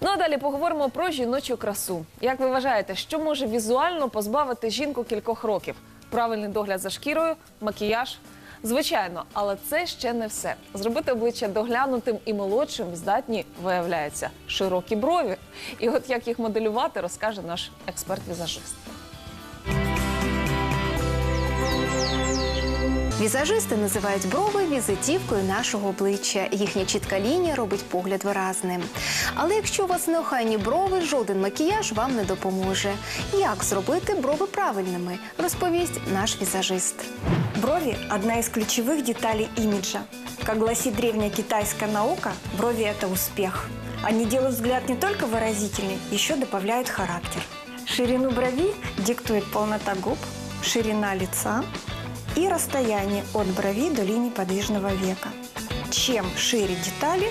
Ну а далі поговоримо про жіночу красу. Як ви вважаєте, що може візуально позбавити жінку кількох років? Правильний догляд за шкірою, макіяж? Звичайно, але це ще не все. Зробити обличчя доглянутим і молодшим здатні, виявляється, широкі брові. І от як їх моделювати, розкаже наш експерт-візажист. Візажисти називають брови візитівкою нашого обличчя. Їхня чітка лінія робить погляд виразним. Але якщо у вас неохайні брови, жоден макіяж вам не допоможе. Як зробити брови правильними, розповість наш візажист. Брови – одна из ключевых деталей имиджа. Как гласит древняя китайская наука, брови – это успех. Они делают взгляд не только выразительный, еще добавляют характер. Ширину брови диктует полнота губ, ширина лица и расстояние от брови до линии подвижного века. Чем шире детали,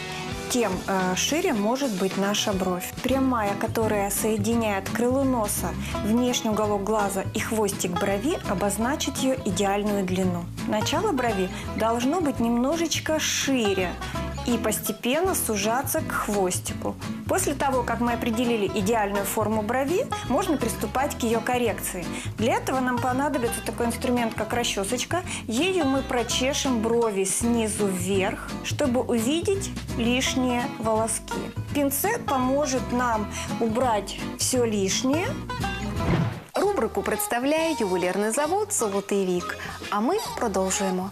тем э, шире может быть наша бровь. Прямая, которая соединяет крыло носа, внешний уголок глаза и хвостик брови, обозначит ее идеальную длину. Начало брови должно быть немножечко шире и постепенно сужаться к хвостику. После того, как мы определили идеальную форму брови, можно приступать к ее коррекции. Для этого нам понадобится такой инструмент, как расчесочка. Ею мы прочешем брови снизу вверх, чтобы увидеть лишние волоски. Пинцет поможет нам убрать все лишнее Рубрику представляє ювелірний завод Золотий вік. А ми продовжуємо.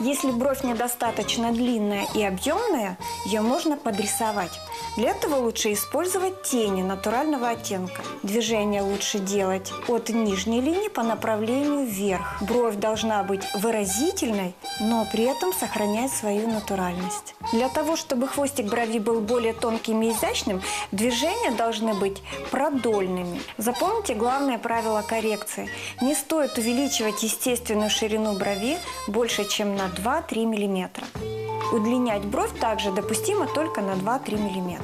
Если бровь недостаточно длинная и объемная, ее можно подрисовать. Для этого лучше использовать тени натурального оттенка. Движение лучше делать от нижней линии по направлению вверх. Бровь должна быть выразительной, но при этом сохранять свою натуральность. Для того, чтобы хвостик брови был более тонким и изящным, движения должны быть продольными. Запомните главное правило коррекции. Не стоит увеличивать естественную ширину брови больше, чем на 2-3 мм. Удлинять бровь также допустимо только на 2-3 мм.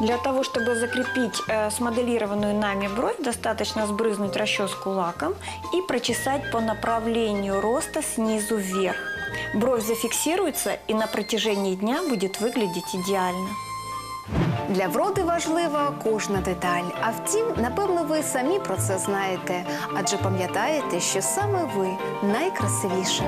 Для того, чтобы закрепить э, смоделированную нами бровь, достаточно сбрызнуть расческу лаком и прочесать по направлению роста снизу вверх. Бровь зафиксируется и на протяжении дня будет выглядеть идеально. Для вроди важлива кожна деталь. А втім, напевно, ви самі про це знаєте, адже пам'ятаєте, що саме ви найкрасивіше.